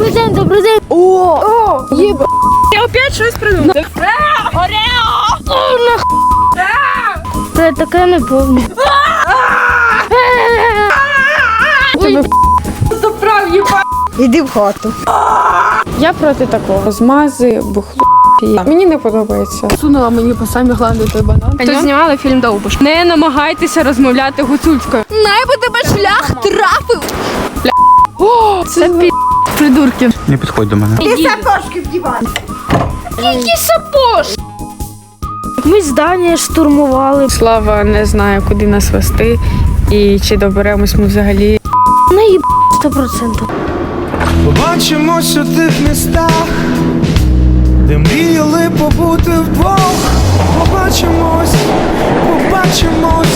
Добрий день, добрий день. О, о, єба. Я опять щось придумав. Це таке не повне. Ой, Заправ їба. Іди в хату. Я проти такого. Змази, бухло. Мені не подобається. Сунула мені по самі главні той банан. Тут знімали фільм Довбуш. Не намагайтеся розмовляти гуцульською. Найби тебе шлях трапив. О, це пі... придурки. Не підходь до мене. Ти сапожки вдівай. Які сапож. Ми здання штурмували. Слава не знає, куди нас вести і чи доберемось ми взагалі. Не їб 100%. Побачимось у тих містах, де мріяли побути вдвох. Побачимось, побачимось,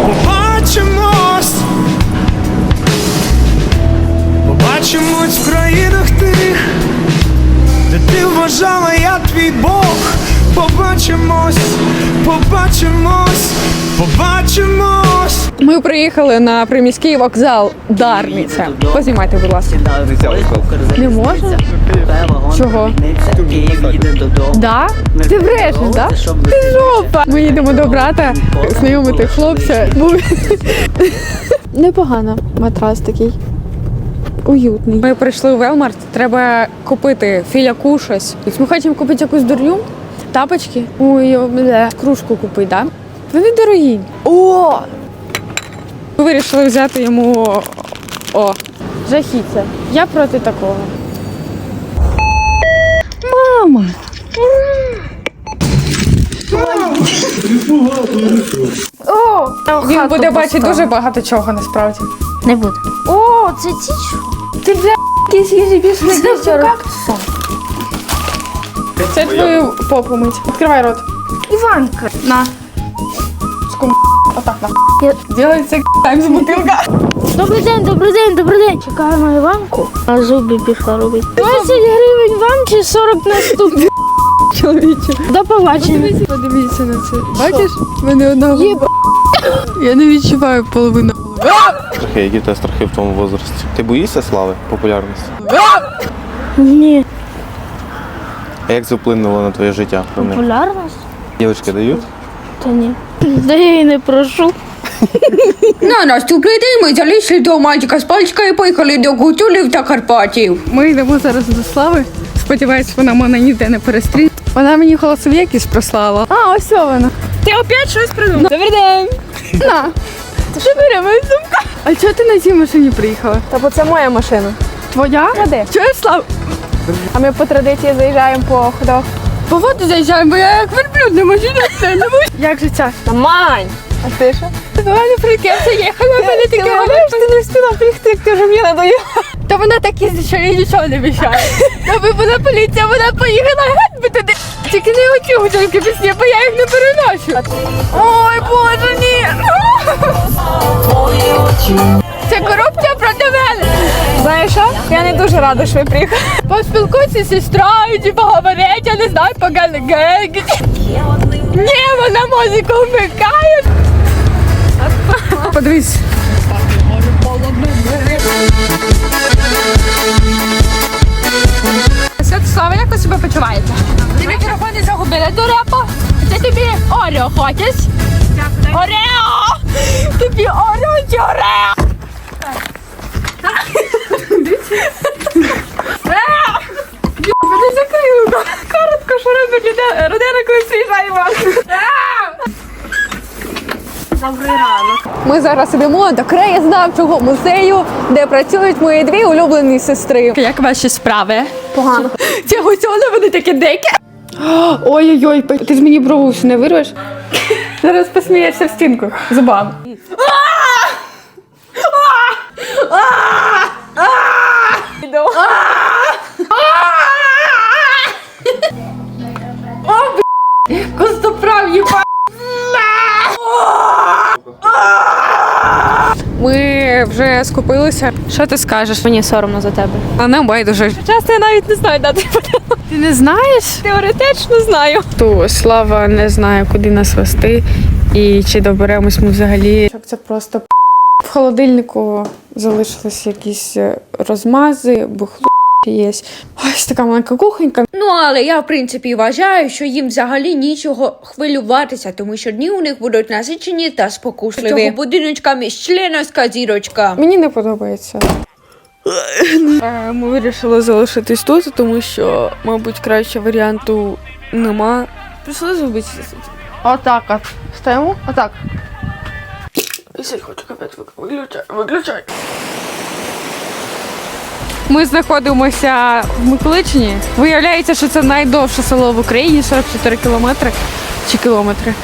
побачимось. Побачимось в країнах тих, де ти вважала, я твій Бог. Побачимось, побачимось, побачимось. Ми приїхали на приміський вокзал Дарниця. Познімайте, будь ласка. Не можна? Чого? Да? Ти брешеш, да? Ти жопа! Ми їдемо до брата знайомити хлопця. Непогано. Матрас такий. Уютний. Ми прийшли у Велмарт, треба купити філяку щось. Ось Ми хочемо купити якусь дурню, тапочки. Ой, бля, кружку купити, да? Вони дорогі. О! Ми вирішили взяти йому о, жахіття. Я проти такого. Мама! О, Він хату буде бачити дуже багато чого насправді. Не буде. О, це ті що? Ти бля, якийсь їжі пішли Це твою попу мить. Відкривай рот. Іванка. На. Скум. Отак на. Я- Ділається тайм з бутилка. Добрий день, добрий день, добрий день. Чекаємо Іванку. А зуби пішла робити. 20 гривень вам чи 40 наступних? Чоловіче. До побачення. Подивіться на це. Бачиш? в Мене одного. Єба. Я не відчуваю половину. Страхи, які тебе страхи в тому возрасті? Ти боїшся слави, популярності? Ні. А як це вплинуло на твоє життя? Популярність? Дівчатки дають? Та ні. Да я її не прошу. На наступний день ми залізли до мальчика з пальчика і поїхали до Гуцулів та Карпатів. Ми йдемо зараз до Слави. Сподіваюсь, вона мене ніде не перестріє. Вона мені голосові якісь прослала. А, ось вона. Ти опять щось придумав? Добрий день. На. Що бере моя сумка? А чого ти на цій машині приїхала? Та бо це моя машина. Твоя? Ходи. Чуєш, Слав? А ми по традиції заїжджаємо по ходах. По воду заїжджаємо, бо я як верблюд не можу це не можу. Як життя? Нормань! А ти що? Ваня прикинься, їхала, мене Ти таке ти не встигла прийти, як ти вже мені надоїла. Та вона так їздить, що їй нічого не мішає. Та була поліція, вона поїхала геть би туди. Тільки не оці гудзоньки пісні, бо я їх не переношу. Ой, боже, ні. Це корупція проти мене. Знаєш що? Я не дуже рада, що ви приїхали. Поспілкуйся з сестрою, чи поговорить, я не знаю, погано гегать. Ні, вона музику вмикає. Подивись. Святослава, як ви себе почуваєте? Ти мікрофони загубили до репу. Це тобі Орео хочеш? Орео! Тобі Орео чи Орео? Мене закрили. Коротко, що робить людина, коли приїжджає Іван. Ми зараз йдемо до краєзнавчого музею, де працюють мої дві улюблені сестри. Як ваші справи? Погано. Ці гуцьони, вони такі дикі. Ой-ой-ой, ти ж мені брову всю не вирвеш? Зараз посмієшся в стінку зубами. Костоправ Вже скупилися. Що ти скажеш? Мені соромно за тебе. А не байдуже. Часто я навіть не знаю, де ти Ти не знаєш? Теоретично знаю. То слава не знає, куди нас вести і чи доберемось ми взагалі. Це просто в холодильнику залишились якісь е, розмази, бухло. Є. Ось така маленька кухонька. Ну, але я, в принципі, вважаю, що їм взагалі нічого хвилюватися, тому що дні у них будуть насичені та спокусливі. Цього будиночка міжчленовська зірочка. Мені не подобається. Е, Ми вирішили залишитись тут, тому що, мабуть, кращого варіанту нема. Прийшли зробити. Отак от. Стоїмо? Отак. Хочу капець, виключай, виключай. Ми знаходимося в Миколичині. Виявляється, що це найдовше село в Україні 44 кілометри чи кілометри.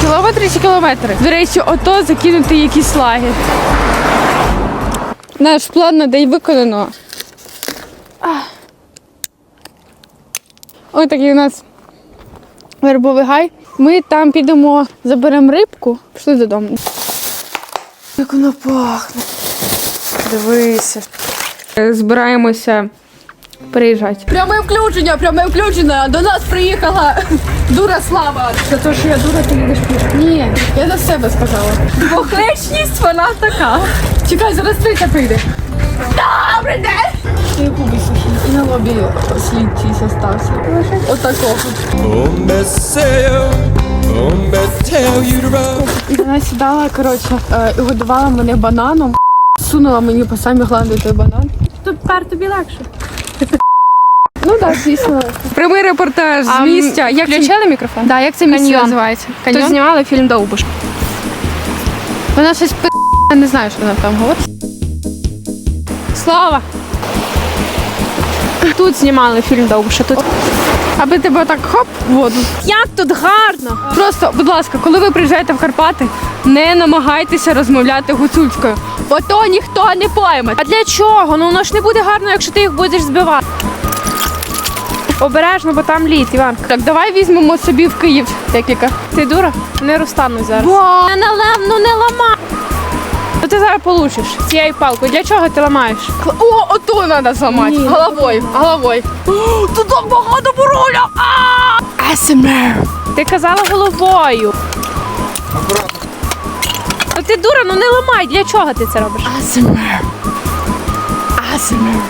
Кілометри чи кілометри? До речі, ото закинути якісь лаги. Наш план на день виконано. Ось такий у нас вербовий гай. Ми там підемо, заберемо рибку, пішли додому. Як воно пахне. Дивися. Е, Збираємося переїжджати. Пряме включення, пряме включення. До нас приїхала дура слава. За те, що я дура, ти їдеш пішки. Ні, я за себе сказала. Похлечність вона така. Чекай, зараз триця прийде. Добрий день! І на лобі слід чийсь остався. Отакого. І вона сідала, коротше, е, і годувала мене бананом. Сунула мені по самі гланди той банан. Тепер тобі легше. Ну так, звісно. Прямий репортаж з місця. Як Включали мікрофон? Да, як це місце Каньйон. називається? Тут знімали фільм Довбуш. Вона щось пи... Я не знаю, що вона там говорить. Слава! Тут знімали фільм Довбуша. Тут Аби тебе так хоп в воду. як тут гарно! Просто, будь ласка, коли ви приїжджаєте в Карпати, не намагайтеся розмовляти гуцульською, бо то ніхто не пойме. А для чого? Ну воно ж не буде гарно, якщо ти їх будеш збивати. Обережно, бо там лід, Іван. Так, давай візьмемо собі в Київ декілька. Ти дура? Не розтану зараз. Не налам, ну не ламай. Ти зараз получиш цією палкою. Для чого ти ламаєш? О, ото треба зламати. Ні. Головою, головою. О, Тут так багато буруля! АСМР. Ти казала головою. Ну ти дура, ну не ламай. Для чого ти це робиш? АСМР. АСМР.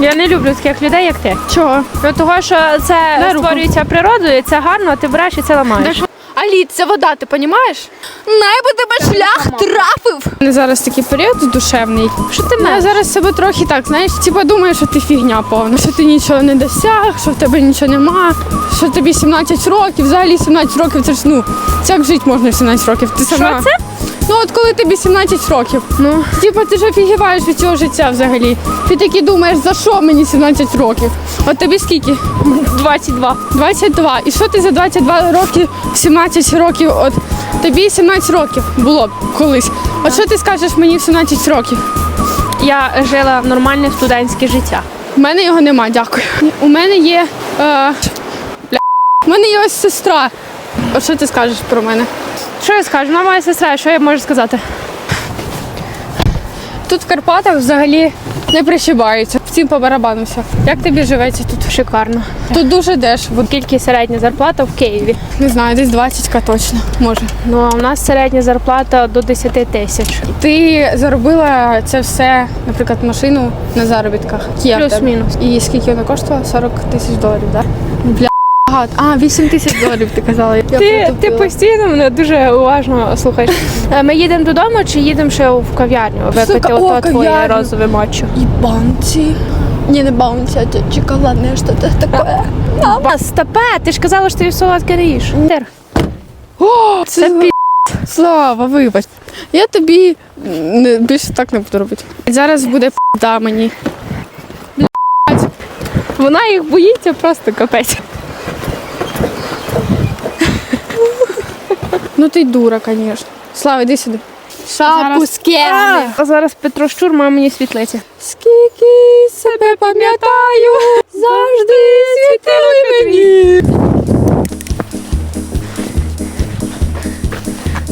Я не люблю таких людей, як ти. Чого? Ну, того, що це створюється природою, це гарно, а ти береш і це ламаєш. Аліт, це вода, ти розумієш? Найби тебе шлях трапив. У мене зараз такий період душевний. Що ти Я зараз себе трохи так, знаєш, типа думаєш, що ти фігня повна, що ти нічого не досяг, що в тебе нічого нема, що тобі 17 років, взагалі 17 років, це ж ну, це як жити можна в 17 років. Ти сама. це? Ну от коли тобі 17 років, ну, типа ти ж офігіваєш від цього життя взагалі. Ти такий думаєш, за що мені 17 років? От тобі скільки? 22. 22. І що ти за 22 роки, 17 років, от тобі 17 років було б колись. От що ти скажеш мені в 17 років? Я жила нормальне студентське життя. У мене його нема, дякую. У мене є. Е, бля, у мене є ось сестра. От що ти скажеш про мене? Що я скажу? Вона моя сестра, що я можу сказати? Тут в Карпатах взагалі не прищибаються. Всім по барабану все. Як тобі живеться тут? Шикарно. Тут дуже дешево. Скільки середня зарплата в Києві? Не знаю, десь 20 точно. Може. Ну а у нас середня зарплата до 10 тисяч. Ти заробила це все, наприклад, машину на заробітках. Плюс-мінус. І скільки вона коштувала? 40 тисяч доларів, так? Бля. Багато. А, 8 тисяч доларів ти казала. Я Ти, ти постійно мене дуже уважно слухаєш. Е, Ми їдемо додому чи їдемо ще в кав'ярню випити Сука, о, ото твоє кав'ярню. розове мочо? И баунти. Не, не баунти, а шоколадное что-то такое. Ба, Стопе, ти ж казала, що ти солодке не їш. О, Це це пі... Слава, вибач. Я тобі м, не, більше так не буду робити. Зараз буде п***да мені. Вона їх боїться просто капець. Ну ти дура, звісно. Слава, іди сюди. Шапку з А зараз Петро Щур має мені світлиці. Скільки себе пам'ятаю, завжди світили мені.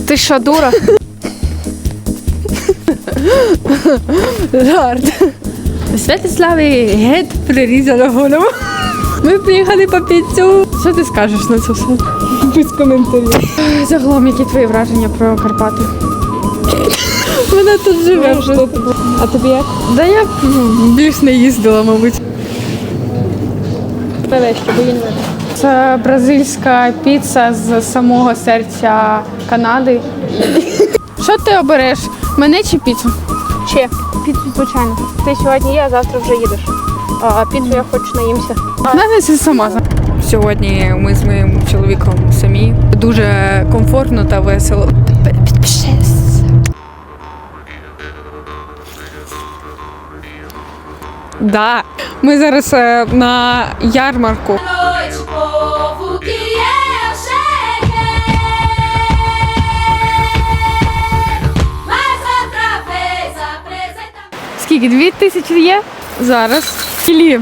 Ти що, дура? Жарт. Святославі геть прирізала голову. Ми приїхали по піцю. Що ти скажеш на це все? Без коментарів. Загалом, які твої враження про Карпати? Вона тут живе. А тобі як? Да я більш не їздила, мабуть. Це бразильська піца з самого серця Канади. Що ти обереш? Мене чи піцу? Ще. Піцу, звичайно. Ти сьогодні є, а завтра вже їдеш. А піцу я хочу наїмся. Навіть це сама. Сьогодні ми з моїм чоловіком самі. Дуже комфортно та весело. Да. Ми зараз е, на ярмарку. Скільки? Дві тисячі є? Зараз. Філі.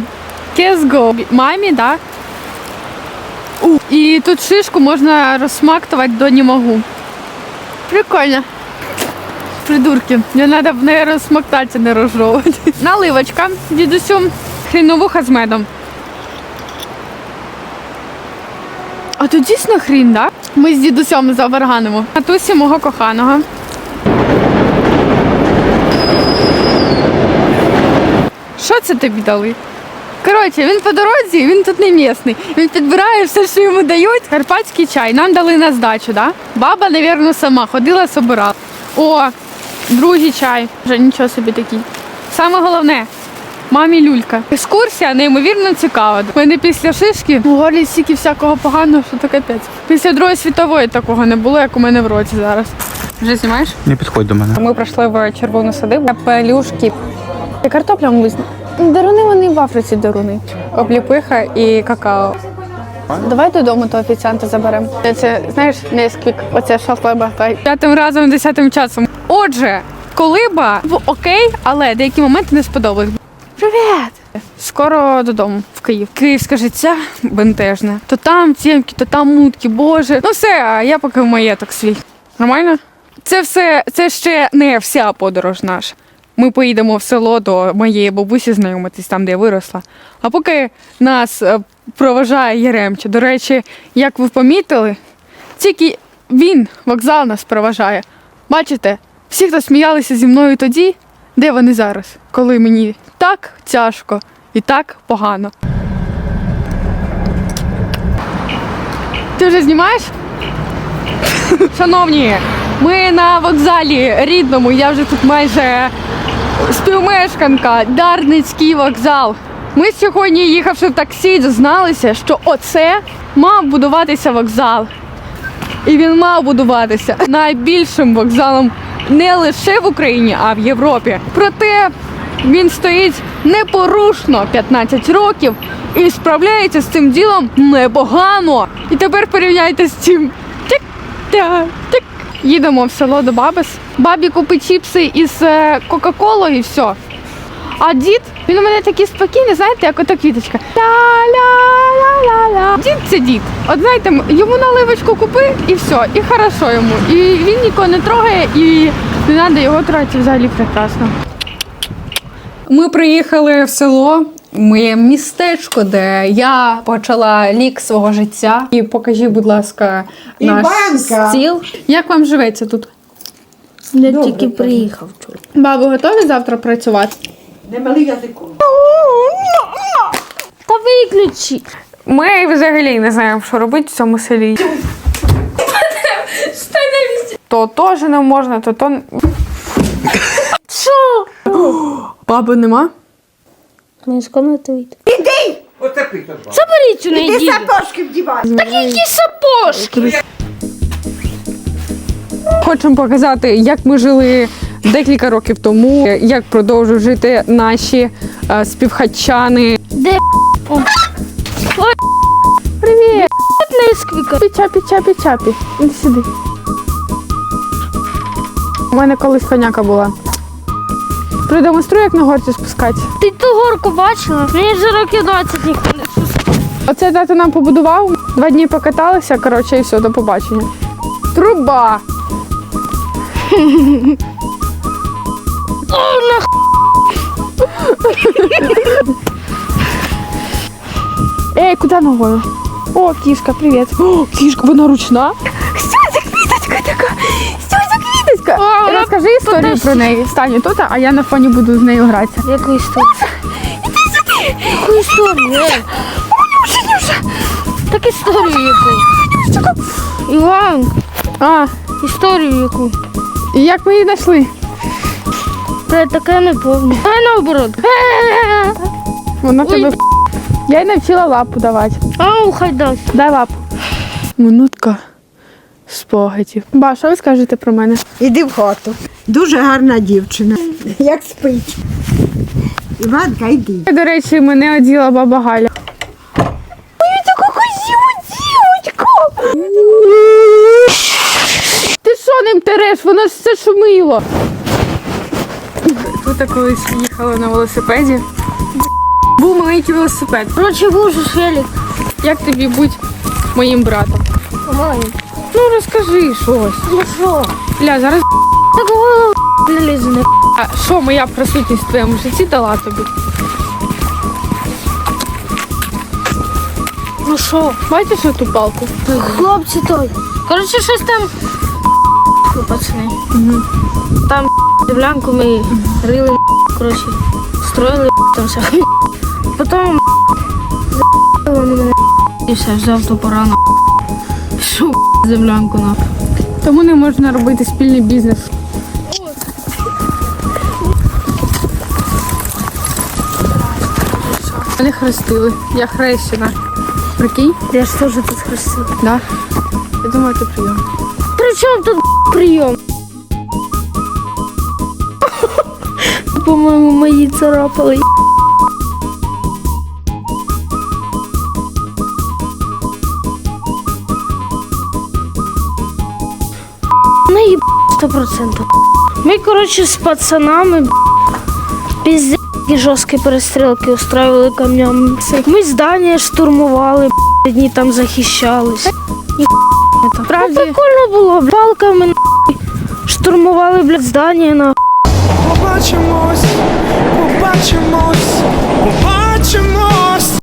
Кезго. Мамі, да? І тут шишку можна розсмактувати до не. Прикольно. Придурки. Не треба не розсмоктатися, не розжовувати. Наливочка. Дідусю. Хріновуха з медом. А тут дійсно хрін, да? Ми з дідусем заварганимо. Матусі мого коханого. Що це тобі дали? Коротше, він по дорозі, він тут не місний. Він підбирає все, що йому дають. Карпатський чай. Нам дали на здачу, да? Баба, напевно, сама ходила, собирала. О, другий чай. Вже нічого собі такий. Саме головне. Мамі люлька. Екскурсія неймовірно цікава. У мене після шишки у горлі стільки всякого поганого, що то капець. Після Другої світової такого не було, як у мене в роті зараз. Вже знімаєш? Не підходь до мене. Ми пройшли в червону садибу. Пелюшки. Картопля мабуть. Даруни вони в Африці даруни. Обліпиха і какао. Давай додому то офіціанта заберемо. Це знаєш, несквік, оце шашлеба. П'ятим разом, десятим часом. Отже, колиба в окей, але деякі моменти не сподобались. Привіт! Скоро додому в Київ. Київське життя бентежне. То там тємки, то там мутки, боже. Ну все, а я поки в маєток свій. Нормально? Це все, це ще не вся подорож наша. Ми поїдемо в село до моєї бабусі знайомитись, там, де я виросла. А поки нас е, проважає Яремче. До речі, як ви помітили, тільки він, вокзал, нас проважає. Бачите, всі, хто сміялися зі мною тоді, де вони зараз, коли мені так тяжко і так погано. Ти вже знімаєш? Шановні, ми на вокзалі рідному, я вже тут майже співмешканка, Дарницький вокзал. Ми сьогодні, їхавши в таксі, дізналися, що оце мав будуватися вокзал. І він мав будуватися найбільшим вокзалом не лише в Україні, а в Європі. Проте він стоїть непорушно 15 років і справляється з цим ділом непогано. І тепер порівняйте з цим. Тик-так, тик. Їдемо в село до бабис. Бабі купить чіпси із е, Кока-Колою і все. А дід, він у мене такий спокійний, знаєте, як ота квіточка. Ля-ля-ля-ля-ля. Дід це дід. От знаєте, йому наливочку купи і все, і хорошо йому. І він нікого не трогає, і не треба його трогати взагалі прекрасно. Ми приїхали в село, моє містечко, де я почала лік свого життя. І покажіть, будь ласка, наш Іванка! стіл. Як вам живеться тут? Я тільки приїхав. чуй. Бабу, готові завтра працювати? Не мали язиком. Та виключи. Ми взагалі не знаємо, що робити в цьому селі. То теж не можна, то то. Що? Баби нема? Мені з комнати вийти. Оце писано. Заберіть у неї Іди діду. сапожки вдівай. Так які сапожки? Хочемо показати, як ми жили декілька років тому, як продовжують жити наші е, співхатчани. Де О. Ой, Привіт! Несквіка. Пічапі, чапі, чапі. Іди сюди. У мене колись коняка була. Продемонструю, як на горці спускатися. Ти ту горку бачила? Мені вже років 20 ніхто не спускав. Оце тато нам побудував. Два дні покаталися, коротше, і все, до побачення. Труба! О, нах... Ей, куди ногою? О, кішка, привіт. О, кішка, вона ручна. Що за квіточка така? Розкажи історію про неї. Стань тут, а я на фоні буду з нею гратися. Яку історію? Яку історію? Е? Так історію яку? Іван, А, історію яку? і як ми її знайшли? Та таке не повні. А наоборот. Вона Ой. тебе. Я їй навчила лапу давати. Ау, хай дасть. Дай лапу. Минутка спогадів. Ба, що ви скажете про мене? Іди в хату. Дуже гарна дівчина. Як спить. Іванка, йди. До речі, мене оділа баба Галя. Ой! Ти що ним тереш? Воно ж все шумило. Тут колись їхала на велосипеді. Був маленький велосипед. Короче, був же Фелік. Як тобі будь моїм братом? Ой, Ну розкажи щось. ну що? Ля, зараз Такого не. а що моя присутність в твоєму житті дала тобі? Ну що? Бачиш ту палку? Хлопці той. Коротше, щось там. Пацани. Там землянку ми рили, коротше, строїли там все. Потім вони мене і все, взяв топора на Пішов землянку на. Тому не можна робити спільний бізнес. Мене хрестили. Я хрещена. Прикинь? Я ж теж тут хрестив. Да. Я думаю, ти прийом. При чому тут прийом? По-моєму, мої царапали. Не їб сто процентів. Ми, коротше, з пацанами пізді жорсткі перестрілки устраивали камням. Ми здання штурмували, дні там захищались. Справді, Ну, Прикольно було, палками штурмували, блядь, здання на побачимось, побачимось.